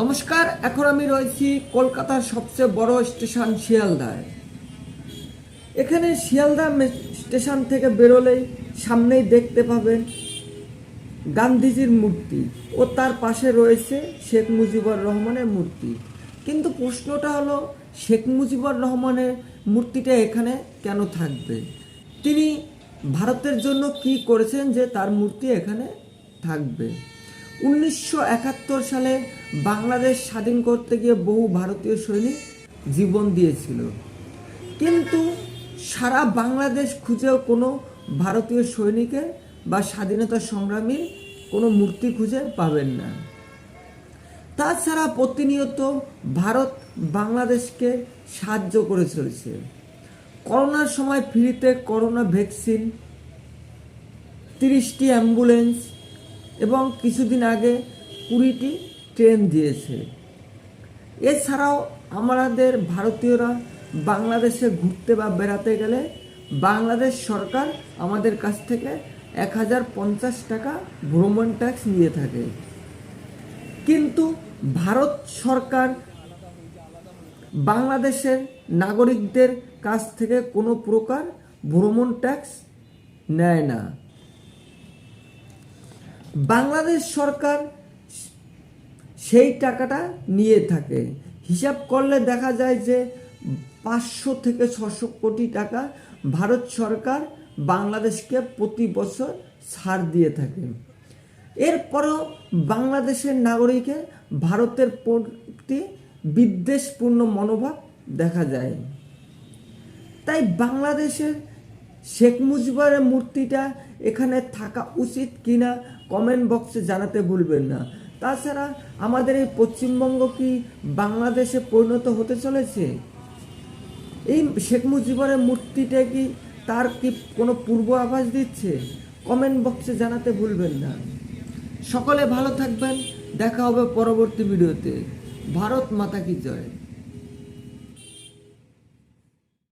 নমস্কার, এখন আমি রয়েছি কলকাতার সবচেয়ে বড় স্টেশন শিয়ালদায়। এখানে শিয়ালদা স্টেশন থেকে বেরোলেই সামনেই দেখতে পাবেন গান্ধীজির মূর্তি ও তার পাশে রয়েছে শেখ মুজিবুর রহমানের মূর্তি। কিন্তু প্রশ্নটা হলো, শেখ মুজিবুর রহমানের মূর্তিটা এখানে কেন থাকবে? তিনি ভারতের জন্য কি করেছেন যে তার মূর্তি এখানে থাকবে? উনিশশো একাত্তর সালে বাংলাদেশ স্বাধীন করতে গিয়ে বহু ভারতীয় সৈনিক জীবন দিয়েছিল। কিন্তু সারা বাংলাদেশ খুঁজেও কোনো ভারতীয় সৈনিকের বা স্বাধীনতা সংগ্রামীর কোনো মূর্তি খুঁজে পাবেন না। তাছাড়া প্রতিনিয়ত ভারত বাংলাদেশকে সাহায্য করে চলেছে। করোনার সময় ফ্রিতে করোনা ভ্যাকসিন, তিরিশটি অ্যাম্বুলেন্স এবং কিছুদিন আগে কুড়িটি ট্রেন দিয়েছে। এছাড়াও আমাদের ভারতীয়রা বাংলাদেশে ঘুরতে বা বেড়াতে গেলে বাংলাদেশ সরকার আমাদের কাছ থেকে এক হাজার পঞ্চাশ টাকা ভ্রমণ ট্যাক্স নিয়ে থাকে। কিন্তু ভারত সরকার বাংলাদেশের নাগরিকদের কাছ থেকে কোনো প্রকার ভ্রমণ ট্যাক্স নেয় না। বাংলাদেশ সরকার সেই টাকাটা নিয়ে থাকে। হিসাব করলে দেখা যায় যে পাঁচশো থেকে ছশো কোটি টাকা ভারত সরকার বাংলাদেশকে প্রতি বছর ছাড় দিয়ে থাকে। এরপরও বাংলাদেশের নাগরিকে ভারতের প্রতি বিদ্বেষপূর্ণ মনোভাব দেখা যায়। তাই বাংলাদেশের শেখ মুজিবুরের মূর্তিটা এখানে থাকা উচিত কিনা কমেন্ট বক্সে জানাতে ভুলবেন না। তাছাড়া আমাদের এই পশ্চিমবঙ্গ কি বাংলাদেশে পরিণত হতে চলেছে? এই শেখ মুজিবুরের মূর্তিটা কি তার কি কোনো পূর্ব আভাস দিচ্ছে? কমেন্ট বক্সে জানাতে ভুলবেন না। সকলে ভালো থাকবেন, দেখা হবে পরবর্তী ভিডিওতে ভারত মাতা কি জয়।